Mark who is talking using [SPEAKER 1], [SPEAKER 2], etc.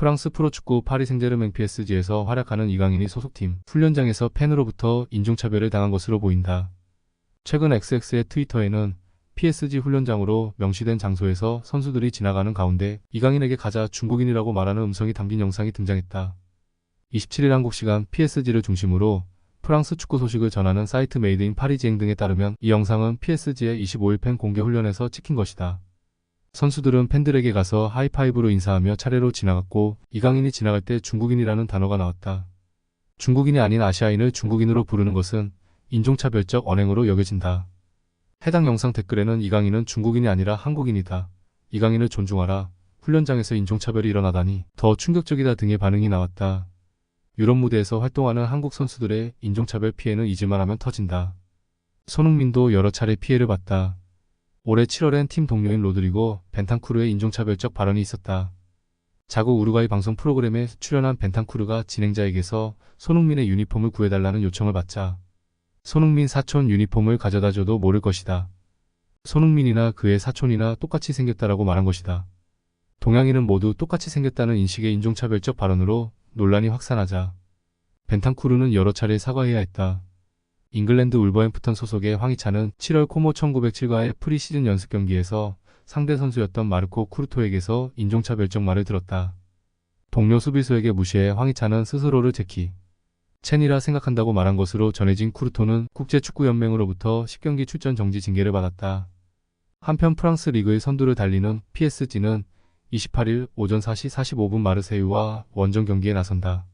[SPEAKER 1] 프랑스 프로축구 파리 생제르맹 PSG에서 활약하는 이강인이 소속팀 훈련장에서 팬으로부터 인종차별을 당한 것으로 보인다. 최근 XX의 트위터에는 PSG 훈련장으로 명시된 장소에서 선수들이 지나가는 가운데 이강인에게 가자 중국인이라고 말하는 음성이 담긴 영상이 등장했다. 27일 한국 시간 PSG를 중심으로 프랑스 축구 소식을 전하는 사이트 메이드 인 파리지행 등에 따르면 이 영상은 PSG의 25일 팬 공개 훈련에서 찍힌 것이다. 선수들은 팬들에게 가서 하이파이브로 인사하며 차례로 지나갔고 이강인이 지나갈 때 중국인이라는 단어가 나왔다. 중국인이 아닌 아시아인을 중국인으로 부르는 것은 인종차별적 언행으로 여겨진다. 해당 영상 댓글에는 이강인은 중국인이 아니라 한국인이다. 이강인을 존중하라. 훈련장에서 인종차별이 일어나다니 더 충격적이다 등의 반응이 나왔다. 유럽 무대에서 활동하는 한국 선수들의 인종차별 피해는 잊을만 하면 터진다. 손흥민도 여러 차례 피해를 봤다. 올해 7월엔 팀 동료인 로드리고 벤탄쿠르의 인종차별적 발언이 있었다. 자국 우루과이 방송 프로그램에 출연한 벤탄쿠르가 진행자에게서 손흥민의 유니폼을 구해달라는 요청을 받자 손흥민 사촌 유니폼을 가져다줘도 모를 것이다. 손흥민이나 그의 사촌이나 똑같이 생겼다라고 말한 것이다. 동양인은 모두 똑같이 생겼다는 인식의 인종차별적 발언으로 논란이 확산하자 벤탄쿠르는 여러 차례 사과해야 했다. 잉글랜드 울버햄프턴 소속의 황희찬은 7월 코모 1907과의 프리시즌 연습 경기에서 상대 선수였던 마르코 쿠르토에게서 인종차별적 말을 들었다. 동료 수비수에게 무시해 황희찬은 스스로를 제키 첸이라 생각한다고 말한 것으로 전해진 쿠르토는 국제축구연맹으로부터 10경기 출전 정지 징계를 받았다. 한편 프랑스 리그의 선두를 달리는 PSG는 28일 오전 4시 45분 마르세유와 원정 경기에 나선다.